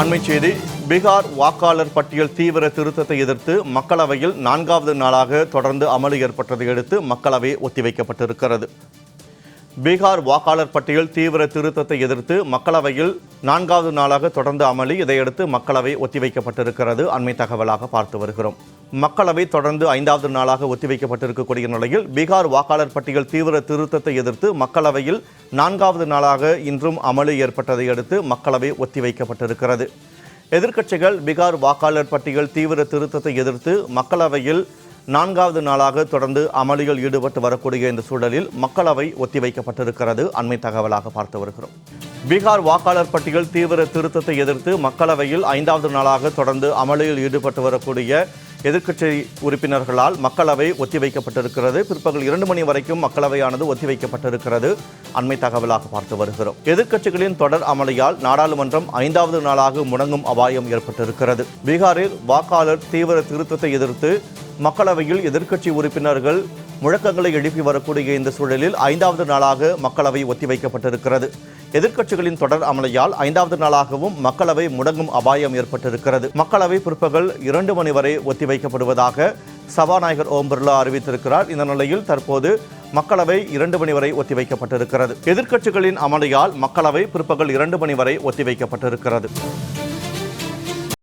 அண்மைச் செய்தி பீகார் வாக்காளர் பட்டியல் தீவிர திருத்தத்தை எதிர்த்து மக்களவையில் நான்காவது நாளாக தொடர்ந்து அமளி ஏற்பட்டதை அடுத்து மக்களவை ஒத்திவைக்கப்பட்டிருக்கிறது. பீகார் வாக்காளர் பட்டியல் தீவிர திருத்தத்தை எதிர்த்து மக்களவையில் நான்காவது நாளாக தொடர்ந்து அமளி. இதையடுத்து மக்களவை ஒத்திவைக்கப்பட்டிருக்கிறது. அண்மை தகவலாக பார்த்து வருகிறோம். மக்களவை தொடர்ந்து ஐந்தாவது நாளாக ஒத்திவைக்கப்பட்டிருக்கக்கூடிய நிலையில் பீகார் வாக்காளர் பட்டியல் தீவிர திருத்தத்தை எதிர்த்து மக்களவையில் நான்காவது நாளாக இன்றும் அமளி ஏற்பட்டதை அடுத்து மக்களவை ஒத்திவைக்கப்பட்டிருக்கிறது. எதிர்க்கட்சிகள் பீகார் வாக்காளர் பட்டியல் தீவிர திருத்தத்தை எதிர்த்து மக்களவையில் நான்காவது நாளாக தொடர்ந்து அமளியில் ஈடுபட்டு வரக்கூடிய இந்த சூழலில் மக்களவை ஒத்திவைக்கப்பட்டிருக்கிறது. அண்மை தகவலாக பார்த்து வருகிறோம். பீகார் வாக்காளர் பட்டியல் தீவிர திருத்தத்தை எதிர்த்து மக்களவையில் ஐந்தாவது நாளாக தொடர்ந்து அமளியில் ஈடுபட்டு வரக்கூடிய எதிர்க்கட்சி உறுப்பினர்களால் மக்களவை ஒத்திவைக்கப்பட்டிருக்கிறது. பிற்பகல் இரண்டு மணி வரைக்கும் மக்களவையானது ஒத்திவைக்கப்பட்டிருக்கிறது. அண்மை தகவலாக பார்த்து வருகிறோம். எதிர்க்கட்சிகளின் தொடர் அமளியால் நாடாளுமன்றம் ஐந்தாவது நாளாக முடங்கும் அபாயம் ஏற்பட்டிருக்கிறது. பீகாரில் வாக்காளர் தீவிர திருத்தத்தை எதிர்த்து மக்களவையில் எதிர்க்கட்சி உறுப்பினர்கள் முழக்கங்களை எழுப்பி வரக்கூடிய இந்த சூழலில் ஐந்தாவது நாளாக மக்களவை ஒத்திவைக்கப்பட்டிருக்கிறது. எதிர்க்கட்சிகளின் தொடர் அமளியால் ஐந்தாவது நாளாகவும் மக்களவை முடங்கும் அபாயம் ஏற்பட்டிருக்கிறது. மக்களவை பிற்பகல் இரண்டு மணி வரை ஒத்திவைக்கப்படுவதாக சபாநாயகர் ஓம் பிர்லா அறிவித்திருக்கிறார். இந்த நிலையில் தற்போது மக்களவை இரண்டு மணி வரை ஒத்திவைக்கப்பட்டிருக்கிறது. எதிர்க்கட்சிகளின் அமளியால் மக்களவை பிற்பகல் இரண்டு மணி வரை ஒத்திவைக்கப்பட்டிருக்கிறது.